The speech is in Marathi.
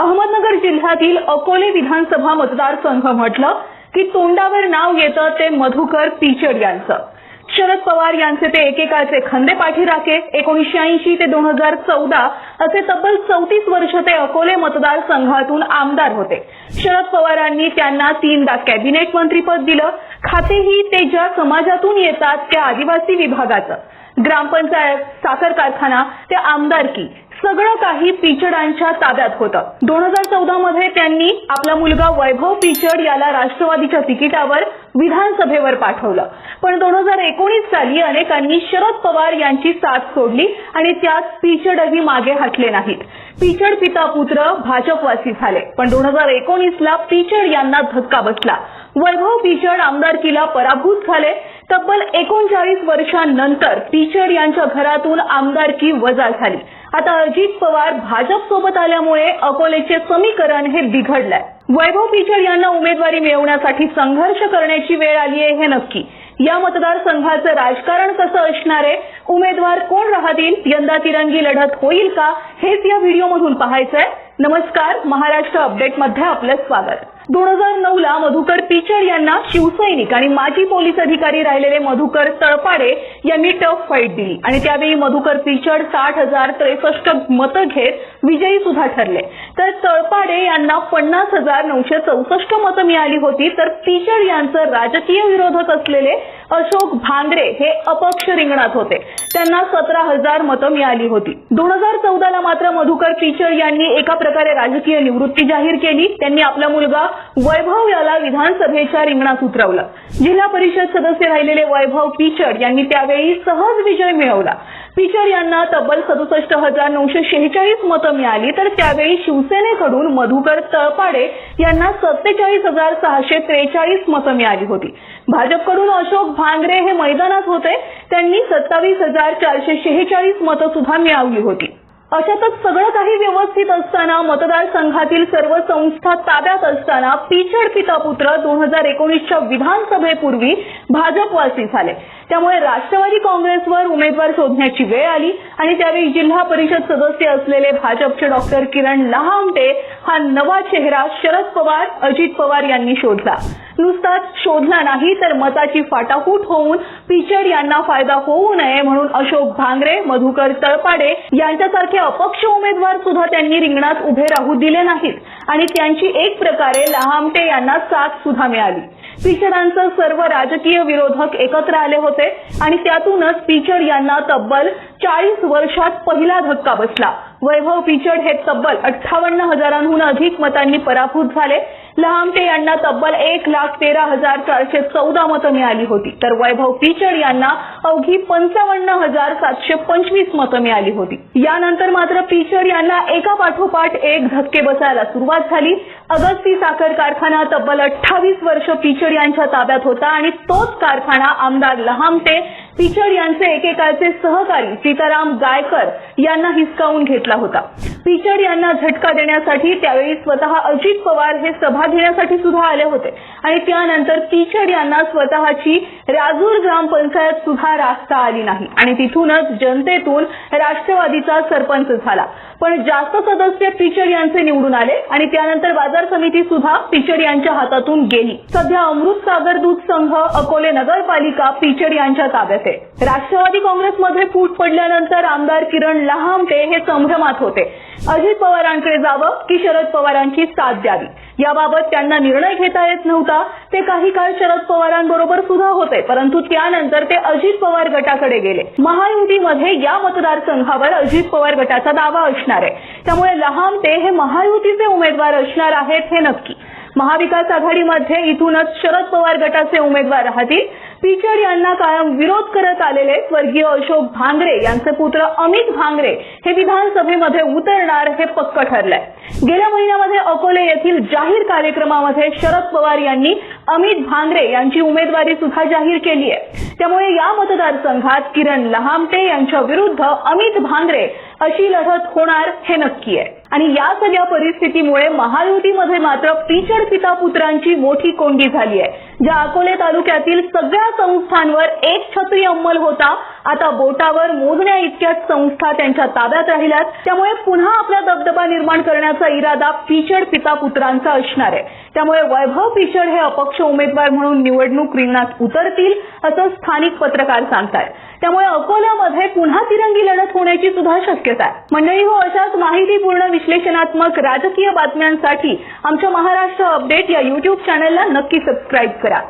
अहमदनगर जिल्ह्यातील अकोले विधानसभा मतदारसंघ म्हटलं की तोंडावर नाव येतं ते मधुकर पिचड यांचं. शरद पवार यांचे ते एकेकाळचे खंदे पाठीराखे एकोणीसशे ऐंशी ते दोन हजार चौदा असे तब्बल चौतीस वर्ष ते अकोले मतदारसंघातून आमदार होते. शरद पवारांनी त्यांना तीनदा कॅबिनेट मंत्रीपद दिलं. खातेही ते ज्या समाजातून येतात त्या आदिवासी विभागाचं. ग्रामपंचायत साखर कारखाना ते आमदारकी सगळं काही पिचडांच्या ताब्यात होतं. दोन हजार चौदा मध्ये त्यांनी आपला मुलगा वैभव पिचड याला राष्ट्रवादीच्या तिकिटावर विधानसभेवर पाठवलं. पण दोन हजार एकोणीस साली अनेकांनी शरद पवार यांची साथ सोडली आणि त्यात पिचडही मागे हटले नाहीत. पिचड पिता पुत्र भाजपवासी झाले. पण दोन हजार एकोणीसला पिचड यांना धक्का बसला. वैभव पिचड आमदारकीला पराभूत झाले तब्बल एकोणचाळीस वर्षांनंतर पिचड यांच्या घरातून आमदारकी वजा झाली. आता अजित पवार भाजप सोबत आल्यामुळे अकोलेचे समीकरण हे बिघडलंय. वैभव पिचड यांना उमेदवारी मिळवण्यासाठी संघर्ष करण्याची वेळ आली आहे हे नक्की. या मतदारसंघाचं राजकारण कसं असणार आहे? उमेदवार कोण राहतील? यंदा तिरंगी लढत होईल का? हेच या व्हिडिओमधून पाहायचंय. नमस्कार महाराष्ट्र अपडेटमध्ये आपलं स्वागत. दोन हजार नऊ ला मधुकर पिचड यांना शिवसैनिक आणि माजी पोलीस अधिकारी राहिलेले मधुकर तळपाडे यांनी टफ फाईट दिली. आणि त्यावेळी मधुकर पिचड साठ हजार त्रेसष्ट मतं घेत विजयी सुद्धा ठरले. तर तळपाडे यांना पन्नास हजार नऊशे चौसष्ट मतं मिळाली होती तर पिचड यांचं राजकीय विरोधक असलेले अशोक भांगरे हे अपक्ष रिंगणात होते. त्यांना सतरा हजार मतं मिळाली होती. दोन हजार चौदाला मात्र मधुकर पिचड यांनी एका प्रकारे राजकीय निवृत्ती जाहीर केली. त्यांनी आपला मुलगा वैभव याला विधानसभेच्या रिंगणात उतरवलं. जिल्हा परिषद सदस्य राहिलेले वैभव पिचड यांनी त्यावेळी सहज विजय मिळवला. पिचर यांना तब्बल सदुसष्ट हजार नऊशे शेहेचाळीस मतं मिळाली. तर त्यावेळी शिवसेनेकडून मधुकर तळपाडे यांना सत्तेचाळीस हजार सहाशे त्रेचाळीस मतं मिळाली होती. भाजपकडून अशोक भांगरे हे मैदानात होते. त्यांनी सत्तावीस हजार चारशे शेहेचाळीस मतं सुद्धा मिळवली होती. अशातच सगळं काही व्यवस्थित असताना मतदारसंघातील सर्व संस्था ताब्यात असताना पिछड पिता पुत्र दोन हजार एकोणीसच्या विधानसभेपूर्वी भाजपवासी झाले. त्यामुळे राष्ट्रवादी काँग्रेसवर उमेदवार शोधण्याची वेळ आली आणि त्यावेळी जिल्हा परिषद सदस्य असलेले भाजपचे डॉक्टर किरण लहामटे हा नवा चेहरा शरद पवार अजित पवार यांनी शोधला. नुसताच शोधला नाही तर मताची फाटाफूट होऊन पिचड यांना फायदा होऊ नये म्हणून अशोक भांगरे मधुकर तळपाडे यांच्यासारखे अपक्ष उमेदवार सुद्धा त्यांनी रिंगणात उभे राहू दिले नाहीत आणि त्यांची एक प्रकारे लहामटे यांना साथ सुद्धा मिळाली. पिचडांचं सर्व राजकीय विरोधक एकत्र आले होते आणि त्यातूनच पिचड यांना तब्बल चाळीस वर्षात पहिला धक्का बसला. वैभव पिचड हे तब्बल अठ्ठावन्न हजारांहून अधिक मतांनी पराभूत झाले लहामटे यांना तब्बल एक लाख तेरा हजार चारशे चौदा मतं मिळाली होती. तर वैभव पिचड यांना अवघी पंचावन्न हजार सातशे पंचवीस मतं मिळाली होती. यानंतर मात्र पिचड यांना एका पाठोपाठ एक धक्के बसायला सुरुवात झाली. अगस्ती साखर कारखाना तब्बल अठ्ठावीस वर्ष पिचड यांच्या ताब्यात होता आणि तोच कारखाना आमदार लहामटे पिचड यांचे एकेकाळचे सहकारी सीताराम गायकर यांना हिसकावून घेतला होता. पिचड यांना झटका देण्यासाठी त्यावेळी स्वतः अजित पवार हे सभा घेण्यासाठी सुद्धा आले होते. आणि त्यानंतर पिचड यांना स्वतःची राजूर ग्रामपंचायत सुद्धा राखता आली नाही. आणि तिथूनच जनतेतून राष्ट्रवादीचा सरपंच झाला. पण जास्त सदस्य पिचड यांचे निवडून आले आणि त्यानंतर बाजार समिती सुद्धा पिचड यांच्या हातातून गेली. सध्या अमृत सागर दूध संघ अकोले नगरपालिका पिचड यांच्या ताब्यात आहे. राष्ट्रवादी काँग्रेसमध्ये फूट पडल्यानंतर आमदार किरण लहामटे हे संभ्रमात होते. अजित पवारांकडे जावं की शरद पवारांची साथ द्यावी? याबाबत त्यांना निर्णय घेता येत नव्हता. ते काही काळ शरद पवारांबरोबर सुद्धा होते परंतु त्यानंतर ते अजित पवार गटाकडे गेले. महायुतीमध्ये या मतदारसंघावर अजित पवार गटाचा दावा असणार आहे. त्यामुळे लहामटे हे महायुतीचे उमेदवार असणार आहेत हे नक्की. महाविकास आघाडीमध्ये इथूनच शरद पवार गटाचे उमेदवार राहतील. पिचड यांना कायम विरोध करत आलेले स्वर्गीय अशोक भांगरे यांचे पुत्र अमित भांगरे हे विधानसभेमध्ये उतरणार हे पक्क ठरलंय. गेल्या महिन्यामध्ये अकोले येथील जाहीर कार्यक्रमामध्ये शरद पवार यांनी अमित भांगरे यांची उमेदवारी सुद्धा जाहीर केली आहे त्यामुळे या मतदारसंघात किरण लहामटे यांच्या विरुद्ध अमित भांगरे अशी लढत होणार हे नक्की आहे. आणि या सगळ्या परिस्थितीमुळे महायुतीमध्ये मात्र पिचड पिता पुत्रांची मोठी कोंडी झाली आहे. ज्या अकोले तालुक्यातील सगळ्या संस्थांवर एक छत्री अंमल होता आता बोटावर मोजण्या इतक्याच संस्था त्यांच्या ताब्यात राहिल्यात. त्यामुळे पुन्हा आपला दबदबा निर्माण करण्याचा इरादा पिचड पिता पुत्रांचा असणार आहे. त्यामुळे वैभव पिचड हे अपक्ष उमेदवार म्हणून निवडणूक रिंगणात उतरतील असं स्थानिक पत्रकार सांगतात त्यामुळे अकोल्यामध्ये पुन्हा तिरंगी लढत होण्याची सुद्धा शक्यता आहे. मंडळी हो अशाच माहितीपूर्ण विश्लेषणात्मक राजकीय बातम्यांसाठी आमच्या महाराष्ट्र अपडेट या युट्यूब चॅनलला नक्की सबस्क्राईब करा.